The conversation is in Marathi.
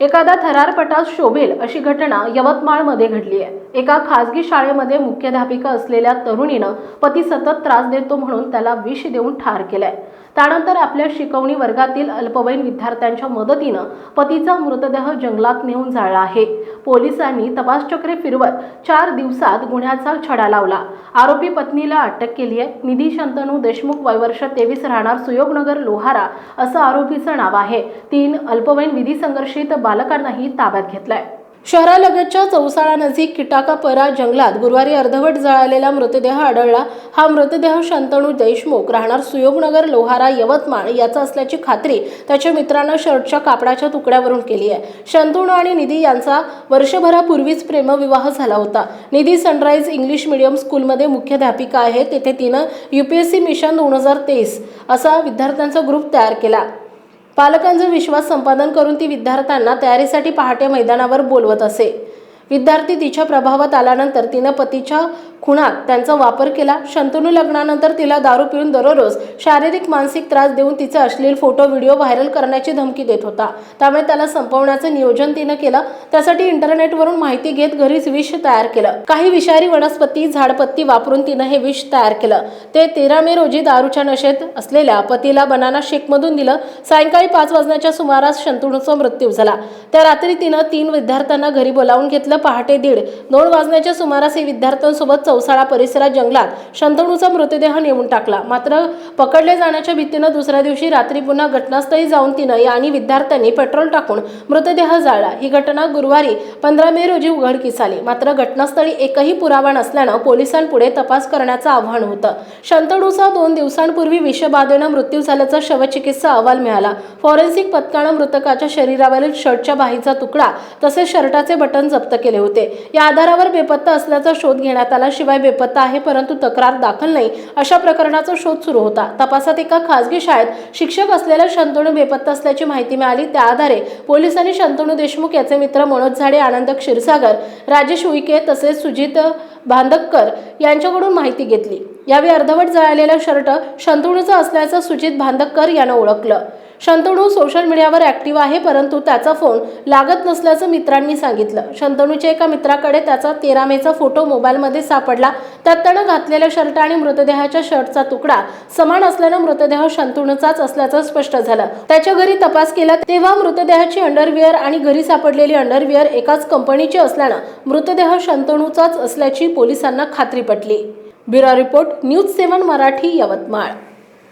एखादा थरारपटात शोभेल अशी घटना यवतमाळमध्ये घडली आहे. एका खासगी शाळेमध्ये मुख्याध्यापिका असलेल्या तरुणीनं पती सतत त्रास देतो म्हणून त्याला विष देऊन ठार केलाय. त्यानंतर आपल्या शिकवणी वर्गातील अल्पवयीन विद्यार्थ्यांच्या मदतीनं पतीचा मृतदेह जंगलात नेऊन जाळला आहे. पोलिसांनी तपासचक्रे फिरवत चार दिवसात गुन्ह्याचा छडा लावला. आरोपी पत्नीला अटक केली आहे. निधी शंतनू देशमुख वयवर्ष तेवीस राहणार सुयोगनगर लोहारा असं आरोपीचं नाव आहे. तीन अल्पवयीन विधी संघर्षित बालकांनाही ताब्यात घेतलंय. शहरालगतच्या चौसाळा नजीक किटाकापरा जंगलात गुरुवारी अर्धवट जळालेला मृतदेह आढळला. हा मृतदेह शंतनू देशमुख राहणार सुयोगनगर लोहारा यवतमाळ याचा असल्याची खात्री त्याच्या मित्रानं शर्टच्या कापडाच्या तुकड्यावरून केली आहे. शंतनू आणि निधी यांचा वर्षभरापूर्वीच प्रेमविवाह झाला होता. निधी सनराईज इंग्लिश मिडियम स्कूलमध्ये मुख्याध्यापिका आहे तेथे तिनं युपीएससी मिशन दोन हजार तेवीस असा विद्यार्थ्यांचा ग्रुप तयार केला. पालकांचा विश्वास संपादन करून ती विद्यार्थ्यांना तयारीसाठी पहाटे मैदानावर बोलवत असे. विद्यार्थी तिच्या प्रभावात आल्यानंतर तिनं पतीच्या खुणात त्यांचा वापर केला. शंतनू लग्नानंतर तिला दारू पिऊन दररोज शारीरिक मानसिक त्रास देऊन तिचा अश्लील फोटो व्हिडिओ व्हायरल करण्याची धमकी देत होता. त्यामुळे त्याला संपवण्याचं नियोजन तिनं केलं. त्यासाठी इंटरनेटवरून माहिती घेत घरीच विष तयार केलं. काही विषारी वनस्पती झाडपत्ती वापरून तिनं हे विष तयार केलं. ते तेरा मे रोजी दारूच्या नशेत असलेल्या पतीला बनाना शेकमधून दिलं. सायंकाळी पाच वाजण्याच्या सुमारास शंतनूचा मृत्यू झाला. त्या रात्री तिनं तीन विद्यार्थ्यांना घरी बोलावून घेतलं. पहाटे दीड दोन वाजण्याच्या सुमारास हे विद्यार्थ्यांसोबत चौसाळा परिसरात जंगलात शंतणूचा मृतदेह नेऊन टाकला. मात्र पकडले जाण्याच्या भीतीनं दुसऱ्या दिवशी रात्री पुन्हा घटनास्थळी जाऊन तिनं आणि विद्यार्थ्यांनी पेट्रोल टाकून मृतदेह जाळला. ही घटना गुरुवारी पंधरा मे रोजी उघडकीस आली. मात्र घटनास्थळी एकही पुरावा नसल्यानं पोलिसांपुढे तपास करण्याचं आव्हान होतं. शंतणूचा दोन दिवसांपूर्वी विषबाधेनं मृत्यू झाल्याचा शवचिकित्सा अहवाल मिळाला. फॉरेन्सिक पथकानं मृतकाच्या शरीरावरील शर्टच्या बाहीचा तुकडा तसेच शर्टाचे बटन जप्त केले होते. या आधारावर बेपत्ता असल्याचा शोध घेण्यात आला. शिवाय बेपत्ता आहे परंतु तक्रार दाखल नाही. अशा प्रकरणाचा शोध सुरू होता. तपासात एका खासगी शाळेत शिक्षक असलेल्या शंतनू बेपत्ता असल्याची माहिती मिळाली. त्या आधारे पोलिसांनी शंतनू देशमुख याचे मित्र मनोज झाडे आनंद क्षीरसागर राजेश उईके तसेच सुजित भांदककर यांच्याकडून माहिती घेतली. यावेळी अर्धवट जळालेला शर्ट शंतनूचा असल्याचं सुजित भांदककर यानं ओळखलं. शंतनू सोशल मीडियावर ॲक्टिव्ह आहे परंतु त्याचा फोन लागत नसल्याचं मित्रांनी सांगितलं. शंतनूच्या एका मित्राकडे त्याचा तेरा मेचा फोटो मोबाईलमध्ये सापडला. त्यात त्यानं घातलेल्या शर्ट आणि मृतदेहाच्या शर्टचा तुकडा समान असल्यानं मृतदेह शंतनूचाच असल्याचं स्पष्ट झालं. त्याच्या घरी तपास केला तेव्हा मृतदेहाची अंडरविअर आणि घरी सापडलेली अंडरविअर एकाच कंपनीची असल्यानं मृतदेह शंतनूचाच असल्याची पोलिसांना खात्री पटली. Bureau report news seven Marathi Yavatmal.